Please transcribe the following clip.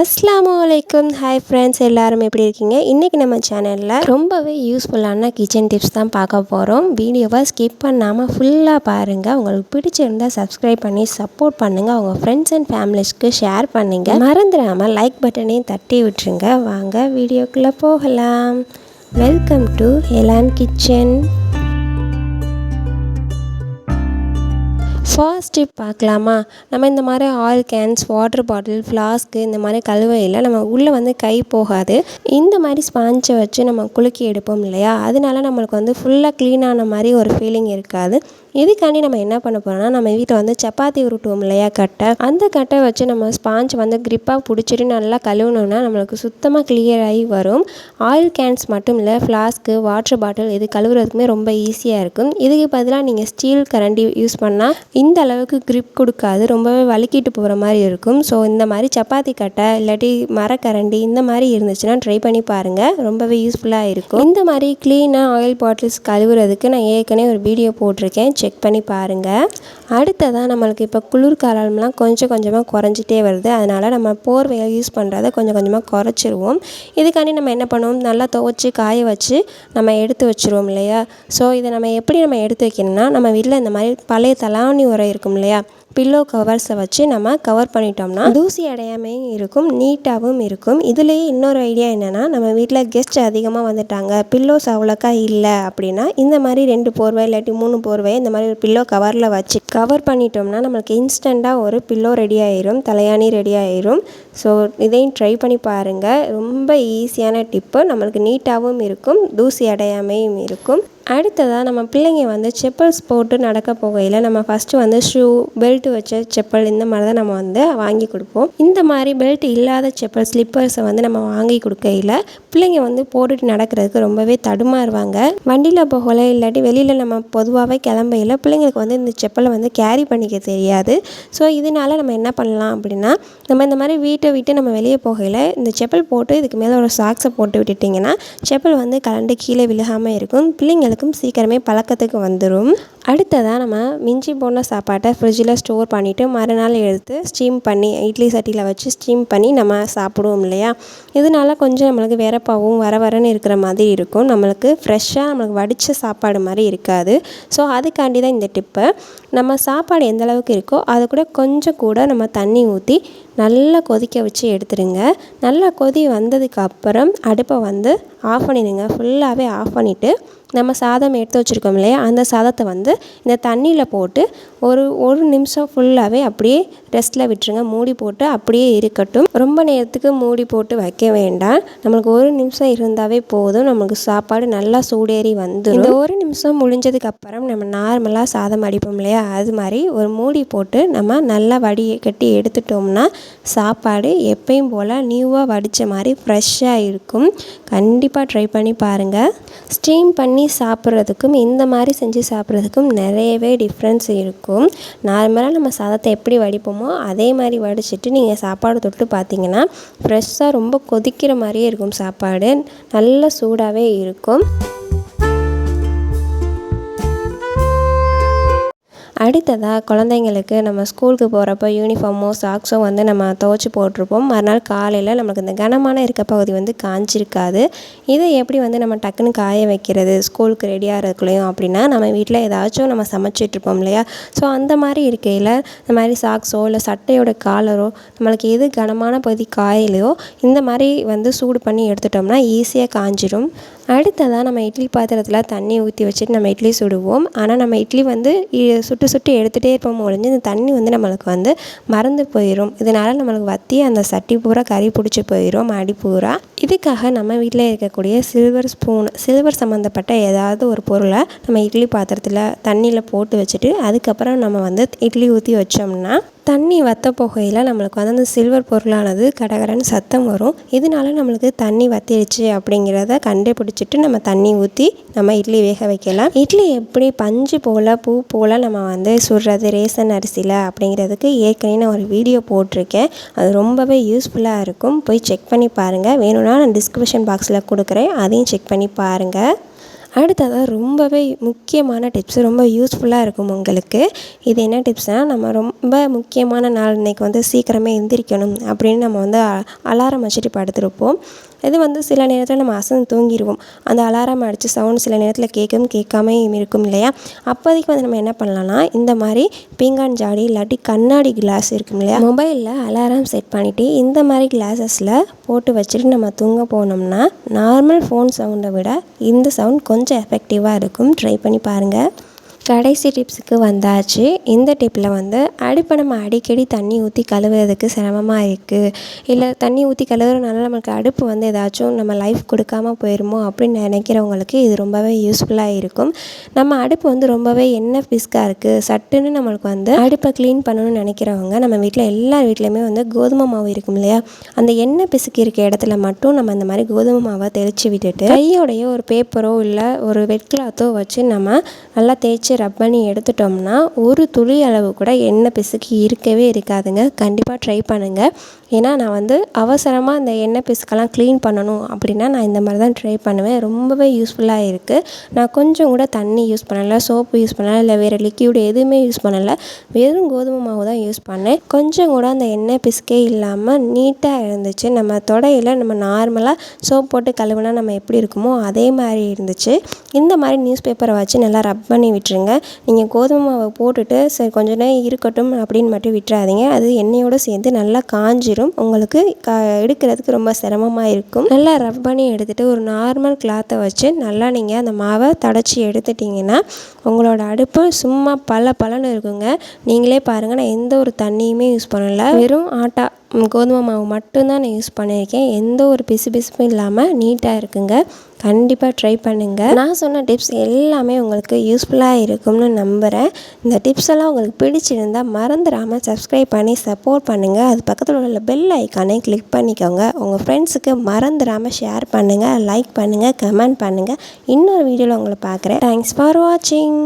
அஸ்லாம் வலைக்கும் hi friends எல்லாரும் எப்படி இருக்கீங்க? இன்றைக்கி நம்ம சேனலில் ரொம்பவே யூஸ்ஃபுல்லான கிச்சன் டிப்ஸ் தான் பார்க்க போகிறோம் வீடியோவை ஸ்கிப் பண்ணாமல் ஃபுல்லாக பாருங்கள் உங்களுக்கு பிடிச்சிருந்தால் சப்ஸ்கிரைப் பண்ணி சப்போர்ட் பண்ணுங்கள் உங்கள் ஃப்ரெண்ட்ஸ் அண்ட் ஃபேமிலிஸ்க்கு ஷேர் பண்ணுங்கள் மறந்துடாமல் லைக் பட்டனையும் தட்டி விட்டுருங்க. வாங்க வீடியோக்குள்ளே போகலாம். Welcome to Elan kitchen first tip பார்க்கலாமா? நம்ம இந்த மாதிரி oil cans water bottle flask இந்த மாதிரி கழுவையில் நம்ம உள்ளே வந்து கை போகாது. இந்த மாதிரி ஸ்பாஞ்சை வச்சு நம்ம குலுக்கி எடுப்போம் இல்லையா? அதனால நம்மளுக்கு வந்து ஃபுல்லாக க்ளீனான மாதிரி ஒரு ஃபீலிங் இருக்காது. இதுக்காண்டி நம்ம என்ன பண்ண போகிறோம்னா நம்ம வீட்டில் வந்து சப்பாத்தி உருட்டுவோம் இல்லையா கட்டை. அந்த கட்டை வச்சு நம்ம ஸ்பாஞ்ச் வந்து க்ரிப்பாக பிடிச்சிட்டு நல்லா கழுவுனோம்னா நம்மளுக்கு சுத்தமாக கிளியர் ஆகி வரும். ஆயில் கேன்ஸ் மட்டும் இல்லை ஃப்ளாஸ்க்கு வாட்டர் பாட்டில் இது கழுவுறதுக்குமே ரொம்ப ஈஸியாக இருக்கும். இதுக்கு பதிலாக நீங்கள் ஸ்டீல் கரண்டி யூஸ் பண்ணால் இந்த அளவுக்கு க்ரிப் கொடுக்காது. ரொம்பவே வலுக்கிட்டு போகிற மாதிரி இருக்கும். ஸோ இந்த மாதிரி சப்பாத்தி கட்டை இல்லாட்டி மரக்கரண்டி இந்த மாதிரி இருந்துச்சுன்னா ட்ரை பண்ணி பாருங்கள் ரொம்பவே யூஸ்ஃபுல்லாக இருக்கும். இந்த மாதிரி க்ளீனாக ஆயில் பாட்டில்ஸ் கழுவுறதுக்கு நான் ஏற்கனவே ஒரு வீடியோ போட்டிருக்கேன். செக் பண்ணி பாருங்கள் அடுத்ததாக நம்மளுக்கு இப்போ குளிர்காலம்லாம் கொஞ்சம் கொஞ்சமாக குறைஞ்சிட்டே வருது. அதனால் நம்ம போர்வையை யூஸ் பண்ணுறத கொஞ்சம் கொஞ்சமாக குறைச்சிருவோம். இதுக்காண்டி நம்ம என்ன பண்ணுவோம்? நல்லா துவைச்சி காய வச்சு நம்ம எடுத்து வச்சுருவோம் இல்லையா? ஸோ இதை நம்ம எப்படி நம்ம எடுத்து வைக்கணும்னா நம்ம வீட்டில் இந்த மாதிரி பழைய தலாணி உரை இருக்கும் இல்லையா? பில்லோ கவர்ஸை வச்சு நம்ம கவர் பண்ணிட்டோம்னா தூசி அடையாமையும் இருக்கும் நீட்டாகவும் இருக்கும். இதுலேயே இன்னொரு ஐடியா என்னென்னா நம்ம வீட்டில் கெஸ்ட் அதிகமாக வந்துட்டாங்க பில்லோஸ் அவ்வளோக்கா இல்லை அப்படின்னா இந்த மாதிரி ரெண்டு போர்வை இல்லாட்டி மூணு போர்வை இந்த மாதிரி ஒரு பில்லோ கவரில் வச்சு கவர் பண்ணிட்டோம்னா நம்மளுக்கு இன்ஸ்டண்ட்டாக ஒரு பில்லோ ரெடி ஆயிரும் தலையாணி ரெடி ஆயிரும். ஸோ இதையும் ட்ரை பண்ணி பாருங்கள் ரொம்ப ஈஸியான டிப்பு நம்மளுக்கு நீட்டாகவும் இருக்கும் தூசி அடையாமையும் இருக்கும். அடுத்ததாக நம்ம பிள்ளைங்க வந்து செப்பல்ஸ் போட்டு நடக்க போகையில் நம்ம ஃபஸ்ட்டு வந்து ஷூ பெல்ட் வச்ச செப்பல் இந்த மாதிரி தான் நம்ம வந்து வாங்கி கொடுப்போம். இந்த மாதிரி பெல்ட் இல்லாத செப்பல் ஸ்லிப்பர்ஸை வந்து நம்ம வாங்கி கொடுக்கையில் பிள்ளைங்க வந்து போட்டுட்டு நடக்கிறதுக்கு ரொம்பவே தடுமாறுவாங்க. வண்டியில் போகல இல்லாட்டி வெளியில் நம்ம பொதுவாகவே கிளம்பையில் பிள்ளைங்களுக்கு வந்து இந்த செப்பலை வந்து கேரி பண்ணிக்க தெரியாது. ஸோ இதனால் நம்ம என்ன பண்ணலாம் அப்படின்னா நம்ம இந்த மாதிரி வீட்டை விட்டு நம்ம வெளியே போகையில் இந்த செப்பல் போட்டு இதுக்கு மேலே ஒரு சாக்ஸை போட்டு விட்டுட்டிங்கன்னா செப்பல் வந்து கலண்டு கீழே விழுகாமல் இருக்கும். பிள்ளைங்க குழந்தைங்களுக்கும் சீக்கிரமே பழக்கத்துக்கு வந்துடும் அடுத்ததாக நம்ம மிஞ்சி போன சாப்பாட்டை ஃப்ரிட்ஜில் ஸ்டோர் பண்ணிவிட்டு மறுநாள் எடுத்து ஸ்டீம் பண்ணி இட்லி சட்டியில் வச்சு ஸ்டீம் பண்ணி நம்ம சாப்பிடுவோம் இல்லையா? இதனால கொஞ்சம் நம்மளுக்கு வெறப்பாகவும் வர வரன்னு இருக்கிற மாதிரி இருக்கும். நம்மளுக்கு ஃப்ரெஷ்ஷாக நம்மளுக்கு வடித்த சாப்பாடு மாதிரி இருக்காது. ஸோ அதுக்காண்டி தான் இந்த டிப்பு நம்ம சாப்பாடு எந்த அளவுக்கு இருக்கோ அது கூட கொஞ்சம் கூட நம்ம தண்ணி ஊற்றி நல்லா கொதிக்க வச்சு எடுத்துருங்க. நல்லா கொதி வந்ததுக்கு அப்புறம் அடுப்பை வந்து ஆஃப் பண்ணிடுங்க. ஃபுல்லாகவே ஆஃப் பண்ணிவிட்டு நம்ம சாதம் எடுத்து வச்சுருக்கோம் இல்லையா? அந்த சாதத்தை வந்து இந்த தண்ணியில் போட்டு ஒரு ஒரு நிமிஷம் ஃபுல்லாகவே அப்படியே ரெஸ்ட்டில் விட்டுருங்க. மூடி போட்டு அப்படியே இருக்கட்டும். ரொம்ப நேரத்துக்கு மூடி போட்டு வைக்க வேண்டாம். நம்மளுக்கு ஒரு நிமிஷம் இருந்தாவே போதும். நம்மளுக்கு சாப்பாடு நல்லா சூடேறி வந்துடும் இந்த ஒரு நிமிஷம் முடிஞ்சதுக்கு அப்புறம் நம்ம நார்மலாக சாதம் அடிப்போம் இல்லையா? அது மாதிரி ஒரு மூடி போட்டு நம்ம நல்லா வடி கட்டி எடுத்துட்டோம்னா சாப்பாடு எப்பயும் போல் நியூவாக வடித்த மாதிரி ஃப்ரெஷ்ஷாக இருக்கும். கண்டிப்பாக ட்ரை பண்ணி பாருங்கள் ஸ்டீம் பண்ணி சாப்பிட்றதுக்கும் இந்த மாதிரி செஞ்சு சாப்பிட்றதுக்கும் நிறையவே டிஃப்ரென்ஸ் இருக்கும். நார்மலாக நம்ம சாதத்தை எப்படி வடிப்போமோ அதே மாதிரி வடிச்சிட்டு நீங்கள் சாப்பாடு தொட்டு பார்த்தீங்கன்னா ஃப்ரெஷ்ஷாக ரொம்ப கொதிக்கிற மாதிரியே இருக்கும் சாப்பாடு. நல்ல சூடாகவே இருக்கும். அடுத்ததாக குழந்தைங்களுக்கு நம்ம ஸ்கூலுக்கு போகிறப்ப யூனிஃபார்மோ சாக்ஸோ வந்து நம்ம துவச்சி போட்டிருப்போம். மறுநாள் காலையில் நம்மளுக்கு இந்த கனமான இருக்க பகுதி வந்து காஞ்சிருக்காது. இதை எப்படி வந்து நம்ம டக்குன்னு காய வைக்கிறது ஸ்கூலுக்கு ரெடியாக இருக்கலையும் அப்படின்னா நம்ம வீட்டில் ஏதாச்சும் நம்ம சமைச்சிட்ருப்போம் இல்லையா? ஸோ அந்த மாதிரி இருக்கையில் இந்த மாதிரி சாக்ஸோ இல்லை சட்டையோட காலரோ நம்மளுக்கு எது கனமான பகுதி காயிலையோ இந்த மாதிரி வந்து சூடு பண்ணி எடுத்துட்டோம்னா ஈஸியாக காஞ்சிடும் அடுத்ததாக நம்ம இட்லி பாத்திரத்தில் தண்ணி ஊற்றி வச்சுட்டு நம்ம இட்லி சுடுவோம். ஆனால் நம்ம இட்லி வந்து சுட்டு சுட்டு எடுத்துகிட்டே இருப்போம். ஒழிஞ்சு இந்த தண்ணி வந்து நம்மளுக்கு வந்து மறந்து போயிடும் இதனால் நம்மளுக்கு வற்றி அந்த சட்டி பூரா கறி பிடிச்சி போயிடும் அடி பூரா. இதுக்காக நம்ம வீட்டில் இருக்கக்கூடிய சில்வர் ஸ்பூன் சில்வர் சம்மந்தப்பட்ட ஏதாவது ஒரு பொருளை நம்ம இட்லி பாத்திரத்தில் தண்ணியில் போட்டு வச்சுட்டு அதுக்கப்புறம் நம்ம வந்து இட்லி ஊற்றி வச்சோம்னா தண்ணி வற்ற போகையில் நம்மளுக்கு வந்து அந்த சில்வர் பொருளானது கடகரன்னு சத்தம் வரும். இதனால நம்மளுக்கு தண்ணி வத்திடுச்சு அப்படிங்கிறத கண்டுபிடிச்சிட்டு நம்ம தண்ணி ஊற்றி நம்ம இட்லி வேக வைக்கலாம். இட்லி எப்படி பஞ்சு போல் பூ போல் நம்ம வந்து சுடுறது ரேசன் அரிசியில் அப்படிங்கிறதுக்கு ஏற்கனவே நான் ஒரு வீடியோ போட்டிருக்கேன். அது ரொம்பவே யூஸ்ஃபுல்லாக இருக்கும். போய் செக் பண்ணி பாருங்கள் வேணும்னா நான் டிஸ்கிரிப்ஷன் பாக்ஸில் கொடுக்குறேன். அதையும் செக் பண்ணி பாருங்கள் அடுத்ததாக ரொம்பவே முக்கியமான டிப்ஸ் ரொம்ப யூஸ்ஃபுல்லாக இருக்கும் உங்களுக்கு. இது என்ன டிப்ஸ்னால் நம்ம ரொம்ப முக்கியமான நாள் இன்றைக்கி வந்து சீக்கிரமே எந்திரிக்கணும் அப்படின்னு நம்ம வந்து அலாரம் வச்சுட்டு படுத்துருப்போம். இது வந்து சில நேரத்தில் நம்ம அசந்து தூங்கிடுவோம் அந்த அலாரம் அடித்து சவுண்ட் சில நேரத்தில் கேட்கும் கேட்காம இருக்கும் இல்லையா? அப்போதைக்கு வந்து நம்ம என்ன பண்ணலாம்னா இந்த மாதிரி பீங்கான் ஜாடி இல்லாட்டி கண்ணாடி கிளாஸ் இருக்கும் இல்லையா? மொபைலில் அலாரம் செட் பண்ணிவிட்டு இந்த மாதிரி கிளாஸஸில் போட்டு வச்சுட்டு நம்ம தூங்க போனோம்னா நார்மல் ஃபோன் சவுண்டை விட இந்த சவுண்ட் கொஞ்சம் எஃபெக்டிவாக இருக்கும். ட்ரை பண்ணி பாருங்கள் கடைசி டிப்ஸுக்கு வந்தாச்சு. இந்த டிப்பில் வந்து அடுப்பை நம்ம அடிக்கடி தண்ணி ஊற்றி கழுவுறதுக்கு சிரமமாக இருக்குது இல்லை தண்ணி ஊற்றி கழுவுறதுனால நமக்கு அடுப்பு வந்து ஏதாச்சும் நம்ம லைஃப் கொடுக்காம போயிடுமோ அப்படின்னு நினைக்கிறவங்களுக்கு இது ரொம்பவே யூஸ்ஃபுல்லாக இருக்கும். நம்ம அடுப்பு வந்து ரொம்பவே எண்ணெய் பிஸ்காக இருக்குது சட்டுன்னு நம்மளுக்கு வந்து அடுப்பை க்ளீன் பண்ணணும்னு நினைக்கிறவங்க நம்ம வீட்டில் எல்லார் வீட்லேயுமே வந்து கோதுமை மாவு இருக்கும் இல்லையா? அந்த எண்ணெய் பிசுக்கு இருக்க இடத்துல மட்டும் நம்ம இந்த மாதிரி கோதுமை மாவை தெளித்து விட்டுட்டு கையோடைய ஒரு பேப்பரோ இல்லை ஒரு வெட் கிளாத்தோ வச்சு நம்ம நல்லா தேய்ச்சி வச்சு ரப் பண்ணி எடுத்துட்டோம்னா ஒரு துளி அளவு கூட எண்ணெய் பிசுக்கு இருக்கவே இருக்காதுங்க. கண்டிப்பாக ட்ரை பண்ணுங்கள் ஏன்னா நான் வந்து அவசரமாக அந்த எண்ணெய் பிசுக்கெல்லாம் க்ளீன் பண்ணணும் அப்படின்னா நான் இந்த மாதிரி தான் ட்ரை பண்ணுவேன். ரொம்பவே யூஸ்ஃபுல்லாக இருக்குது நான் கொஞ்சம் கூட தண்ணி யூஸ் பண்ணலை சோப்பு யூஸ் பண்ணலை இல்லை வேறு லிக்யூடு எதுவுமே யூஸ் பண்ணலை. வெறும் கோதுமை மாவு தான் யூஸ் பண்ணேன். கொஞ்சம் கூட அந்த எண்ணெய் பிசுக்கே இல்லாமல் நீட்டாக இருந்துச்சு. நம்ம தொடையில் நம்ம நார்மலாக சோப் போட்டு கழுவுனா நம்ம எப்படி இருக்குமோ அதே மாதிரி இருந்துச்சு. இந்த மாதிரி நியூஸ் பேப்பரை வச்சு நல்லா ரப் பண்ணி விட்டுருங்க. வச்சுருங்க நீங்கள் கோதுமை மாவை போட்டுட்டு சரி கொஞ்ச நேரம் இருக்கட்டும் அப்படின்னு மட்டும் விட்டுறாதீங்க. அது எண்ணெயோடு சேர்ந்து நல்லா காஞ்சிரும். உங்களுக்கு கா எடுக்கிறதுக்கு ரொம்ப சிரமமாக இருக்கும். நல்லா ரப் பண்ணி எடுத்துகிட்டு ஒரு நார்மல் கிளாத்தை வச்சு நல்லா நீங்கள் அந்த மாவை தடச்சி எடுத்துட்டிங்கன்னா உங்களோட அடுப்பு சும்மா பல பலன்னு இருக்குங்க. நீங்களே பாருங்கள் நான் எந்த ஒரு தண்ணியுமே யூஸ் பண்ணலை. வெறும் ஆட்டா கோதுமை மாவு மட்டும்தான் நான் யூஸ் பண்ணியிருக்கேன். எந்த ஒரு பிசுபிசுப்பும் இல்லாமல் நீட்டாக இருக்குங்க. கண்டிப்பாக ட்ரை பண்ணுங்கள் நான் சொன்ன டிப்ஸ் எல்லாமே உங்களுக்கு யூஸ்ஃபுல்லாக இருக்கும்னு நம்புகிறேன் இந்த டிப்ஸ் எல்லாம் உங்களுக்கு பிடிச்சிருந்தால் மறந்துடாமல் சப்ஸ்கிரைப் பண்ணி சப்போர்ட் பண்ணுங்கள் அது பக்கத்தில் உள்ள பெல் ஐக்கானே கிளிக் பண்ணிக்கோங்க. உங்கள் ஃப்ரெண்ட்ஸுக்கு மறந்துடாமல் ஷேர் பண்ணுங்கள் லைக் பண்ணுங்கள் கமெண்ட் பண்ணுங்கள் இன்னொரு வீடியோவில் உங்களை பார்க்குறேன். தேங்க்ஸ் ஃபார் வாட்சிங்